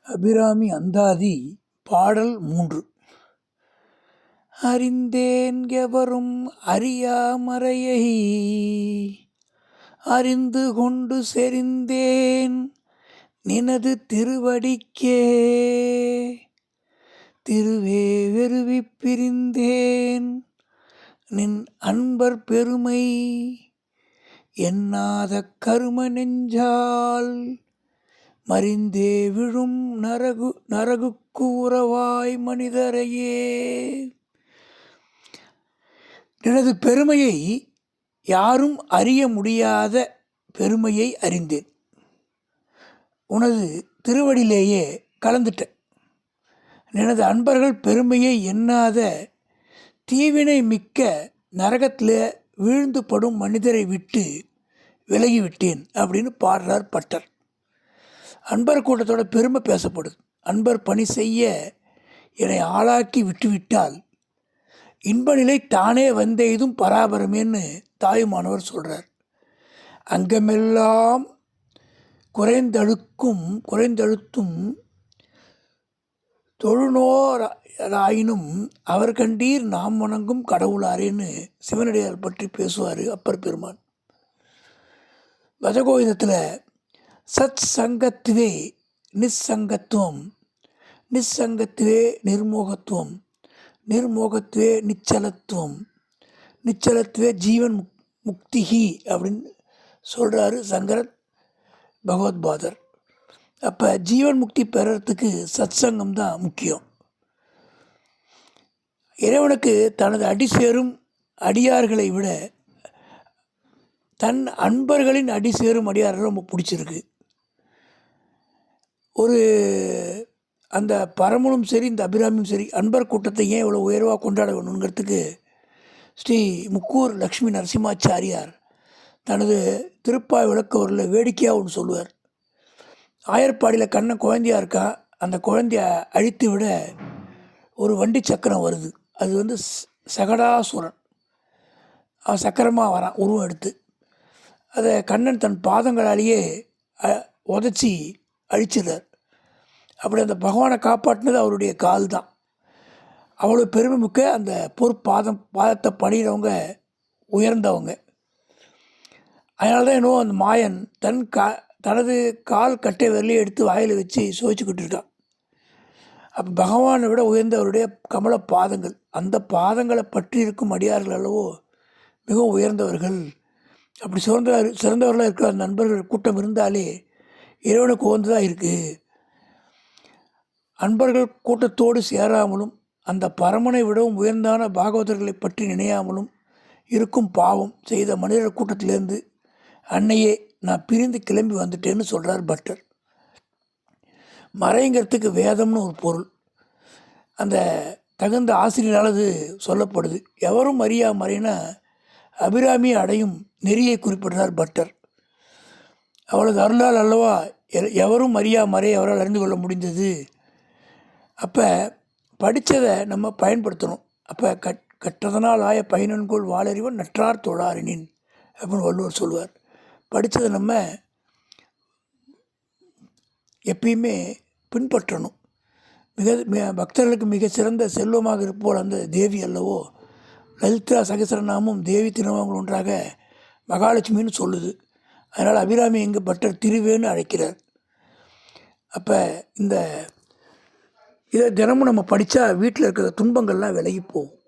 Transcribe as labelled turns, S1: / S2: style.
S1: அபிராமி அந்தாதி பாடல் மூன்று. அறிந்தேன் எவரும் அறியாமறையை அறிந்து கொண்டு செறிந்தேன் நினது திருவடிக்கே. திருவே வெறுவி பிரிந்தேன் நின் அன்பர் பெருமை எண்ணாத கரும நெஞ்சால் மறிந்தே விழும் நரகு நரகுக்கு உறவாய் மனிதரையே. எனது பெருமையை யாரும் அறிய முடியாத பெருமையை அறிந்தேன். உனது திருவடியிலேயே கலந்துட்டேன். எனது அன்பர்கள் பெருமையை எண்ணாத தீவினை மிக்க நரகத்தில் வீழ்ந்து படும் மனிதரை விட்டு விலகிவிட்டேன் அப்படின்னு பாடுறார் பட்டர். அன்பர் கூட்டத்தோட பெருமை பேசப்படுது. அன்பர் பணி செய்ய என்னை ஆளாக்கி விட்டுவிட்டால் இன்ப நிலை தானே வந்தெய்தும் பராபரமேன்னு தாயுமானவர் சொல்கிறார் அங்கமெல்லாம் குறைந்தழுக்கும் குறைந்தழுத்தும் தொழுநோராயினும் அவர் கண்டீர் நாம் வணங்கும் கடவுளாரேன்னு சிவனடியார் பற்றி பேசுவார் அப்பர் பெருமான். பஜகோவிதத்தில் சத் சங்கத்துவே நிஸ்ஸங்கத்துவம் நிஸ்ஸங்கத்துவே நிர்மோகத்துவம். நிர்மோகத்துவே நிச்சலத்துவம். நிச்சலத்துவே ஜீவன் முக் முக்திஹி அப்படின்னு சொல்கிறாரு சங்கரத் பகவத்பாதர். அப்போ ஜீவன் முக்தி பெறறதுக்கு சத்சங்கம் தான் முக்கியம். இறைவனுக்கு தனது அடி சேரும் அடியார்களை விட தன் அன்பர்களின் அடி சேரும் அடியார்கள் ரொம்ப பிடிச்சிருக்கு. ஒரு அந்த பரமனும் சரி இந்த அபிராமியும் சரி அன்பர் கூட்டத்தை ஏன் இவ்வளோ உயர்வாக கொண்டாட வேணுங்கிறதுக்கு ஸ்ரீ முக்கூர் லக்ஷ்மி நரசிம்மாச்சாரியார் தனது திருப்பாய் விளக்கவரில் வேடிக்கையாக ஒன்று சொல்லுவார். ஆயர்பாடியில் கண்ணன் குழந்தையாக இருக்கா அந்த குழந்தைய அழித்து விட ஒரு வண்டி சக்கரம் வருது. அது வந்து சகடாசுரன். அவன் சக்கரமாக வரான் உருவம் எடுத்து. அதை கண்ணன் தன் பாதங்களாலேயே உதச்சி உதைச்சி அழிச்சிடுறார். அப்படி அந்த பகவானை காப்பாற்றினது அவருடைய கால் தான் அவ்வளோ பெருமை மிக்க அந்த பொற்பாதம் பாதத்தை பணிகிறவங்க உயர்ந்தவங்க. அதனால தான் என்னவோ அந்த மாயன் தன் கா தனது கால் கட்டை விரலையும் எடுத்து வாயில் வச்சு சுவைச்சுக்கிட்டு இருக்கான். அப்போ பகவானை விட உயர்ந்தவருடைய கமல பாதங்கள் அந்த பாதங்களை பற்றி இருக்கும் அடியார்கள் அல்லவோ மிகவும் உயர்ந்தவர்கள். அப்படி சிறந்த சிறந்தவர்களாக இருக்கிற அந்த நண்பர்கள் கூட்டம் இருந்தாலே இறைவனுக்கு உகந்ததாக இருக்குது அன்பர்கள் கூட்டத்தோடு சேராமலும் அந்த பரமனை விடவும் உயர்ந்தான பாகவதர்களை பற்றி நினையாமலும் இருக்கும் பாவம் செய்த மனிதர் கூட்டத்திலேருந்து அன்னையே நான் பிரிந்து கிளம்பி வந்துட்டேன்னு சொல்கிறார் பட்டர். மறைங்கிறதுக்கு வேதம்னு ஒரு பொருள். அந்த தகுந்த ஆசிரியரால் அது சொல்லப்படுது. எவரும் அறியா மறைனா அபிராமி அடையும் நெறியை குறிப்பிடுறார் பட்டர். அவளது அருளால் அல்லவா எ- எவரும் அறியா மறை அவரால் அறிந்து கொள்ள முடிந்தது? அப்போ படித்ததை நம்ம பயன்படுத்தணும். அப்போ கட் கற்றதனால் ஆய பயனன்கோள் வாழறிவன் நற்றார் தொழாரினின் அப்படின்னு வள்ளுவர் சொல்லுவார். படித்ததை நம்ம எப்பயுமே பின்பற்றணும். மிக பக்தர்களுக்கு மிக சிறந்த செல்வமாக இருப்போல் அந்த தேவி அல்லவோ லலிதா சகசரநாமும் தேவி திருநாமங்கள் ஒன்றாக மகாலட்சுமின்னு சொல்லுது. அதனால் அபிராமி எங்கள் பட்டர் திருவேன்னு அழைக்கிறார். அப்போ இந்த இதை தினமும் நம்ம படித்தா வீட்டில் இருக்கிற துன்பங்கள்லாம் விலகி போகும்.